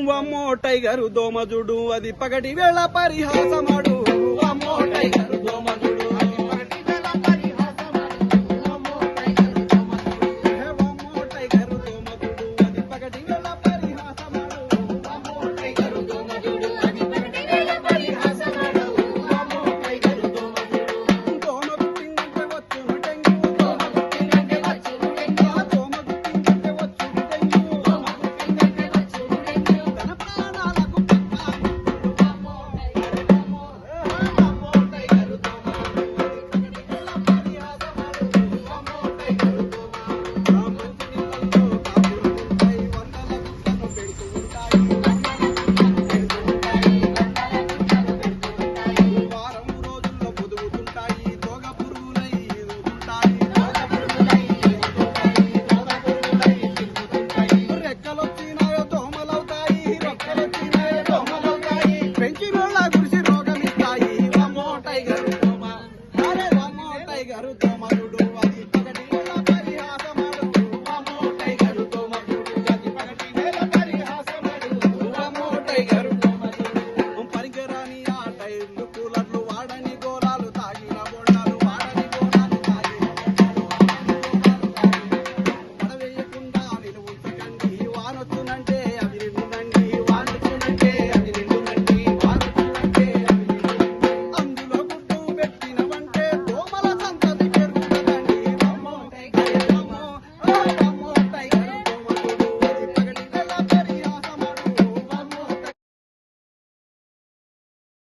వమ్మో tiger దోమజుడు అది పగటి వేళ పరిహాసమాడు. వమ్మో టైగర్ రామరుడు